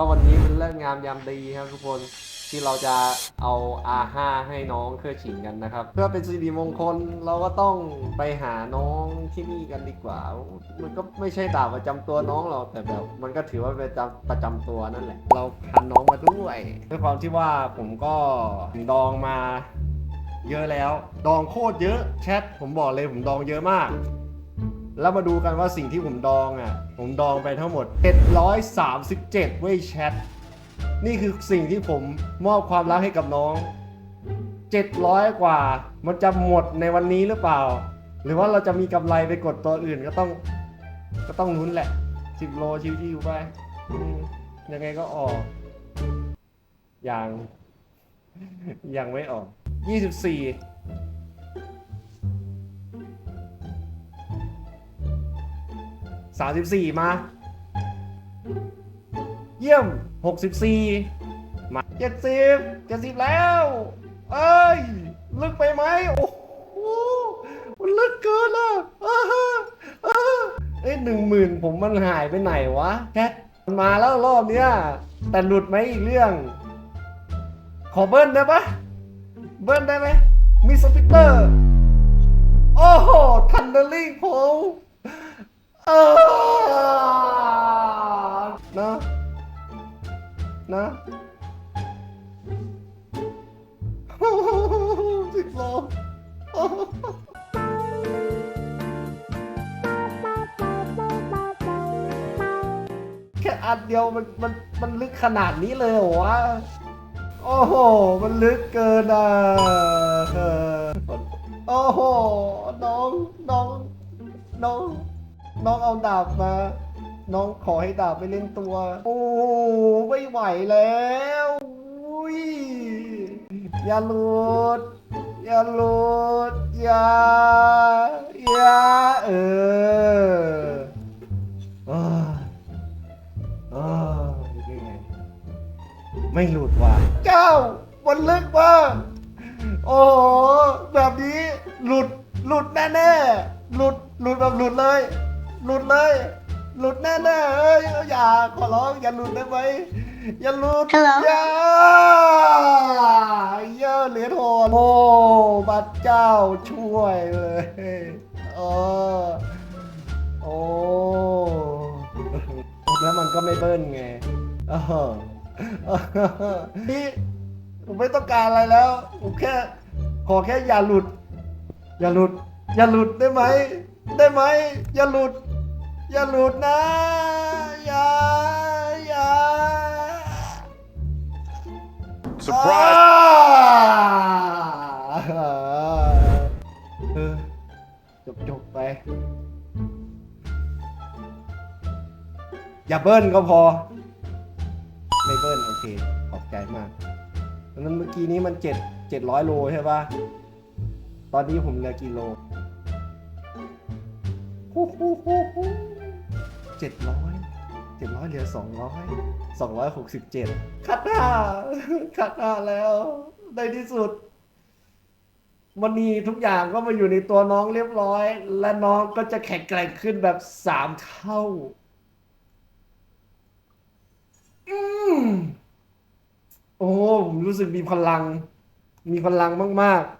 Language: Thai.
ก็วันนี้เป็นเรื่องงามยามดีครับทุกคนที่เราจะเอา R5 ให้น้องเครือฉิงกันนะครับ เพื่อเป็นสิริมงคลเราก็ต้องไปหาน้องที่นี่กันดีกว่า มันก็ไม่ใช่ดาบประจำตัวน้องเราแต่แบบ มันก็ถือว่าเป็นประจำประจำตัวนั่นแหละ เราพันน้องมาด้วยด้วยความที่ว่าผมก็ดองมาเยอะแล้ว ดองโคตรเยอะแชทผมบอกเลยผมดองเยอะมาก แล้วมาดูกันว่าสิ่งที่ผมดองอะ ผมดองไปทั้งหมด 737 เว้ยแชท นี่คือสิ่งที่ผมมอบความรักให้กับน้อง 700 กว่า มันจะหมดในวันนี้หรือเปล่า หรือว่าเราจะมีกำไรไปกดตัวอื่นก็ต้อง ก็ต้องลุ้นแหละ 10 โลชิวๆไปอืมยังไงก็ออก อย่าง ยังไม่ออก 24 สามสิบสี่มา เยี่ยมหกสิบสี่มาเจ็ดสิบเจ็ดสิบแล้ว เอ้ย ลึกไปไหม โอ้โห มันลึกเกินอะอ้าเอ้ยหนึ่งหมื่นผมมันหายไปไหนวะแคทมันมาแล้วรอบเนี้ย แต่หลุดไหมอีกเรื่อง ขอเบิ้ลได้ปะเบิ้ลได้ไหมมีสปิเตอร์ โอ้โห ทันเดอร์ลิงผม นะนะสิบโลแค่อันเดียวมันมันมันลึกขนาดนี้เลยเหรอวะ โอ้โห มันลึกเกินอะโอ้โห น้อง น้อง น้อง น้องเอาดาบมา น้องขอให้ดาบไปเล่นตัว โอ้ไม่ไหวแล้วอุ้ยอย่าหลุดอย่าหลุดอย่าอย่าเออเอ้ยเอ้ยยังไงไม่หลุดว่ะเจ้ามันลึกมากโอ้แบบนี้หลุดหลุดแน่ๆหลุดหลุดแบบหลุดเลย หลุดเลย หลุดแน่ๆเอ้ยอย่าขอร้องอย่าหลุดได้ไหมอย่าหลุด Hello อย่าอย่าเหรียญโหดโอ้บัดเจ้าช่วยเลยเออโอ้แล้วมันก็ไม่เบิ้ลไงเออนี่ผมไม่ต้องการอะไรแล้วผมแค่ ขอแค่อย่าหลุด อย่าหลุด อย่าหลุดได้ไหม ได้ไหม อย่าหลุด อย่าหลุดนะ อย่า อย่า Surprise! อ่าเออจบจบๆไป อย่าเบิ้ลก็พอ ไม่เบิ้ลโอเค ขอบใจมากดังนั้นเมื่อกี้นี้มันเจ็ดเจ็ดร้อยโลใช่ปะตอนนี้ผมเหลือกี่โล เจ็ดร้อยเจ็ดร้อยเหลือสองร้อยสองร้อยหกสิบเจ็ดคัดหน้าคัดหน้าแล้วในที่สุดมันมีทุกอย่างก็มาอยู่ในตัวน้องเรียบร้อย และน้องก็จะแข็งแกร่งขึ้นแบบสามเท่า อืมโอ้ผมรู้สึกมีพลัง มีพลังมาก ๆ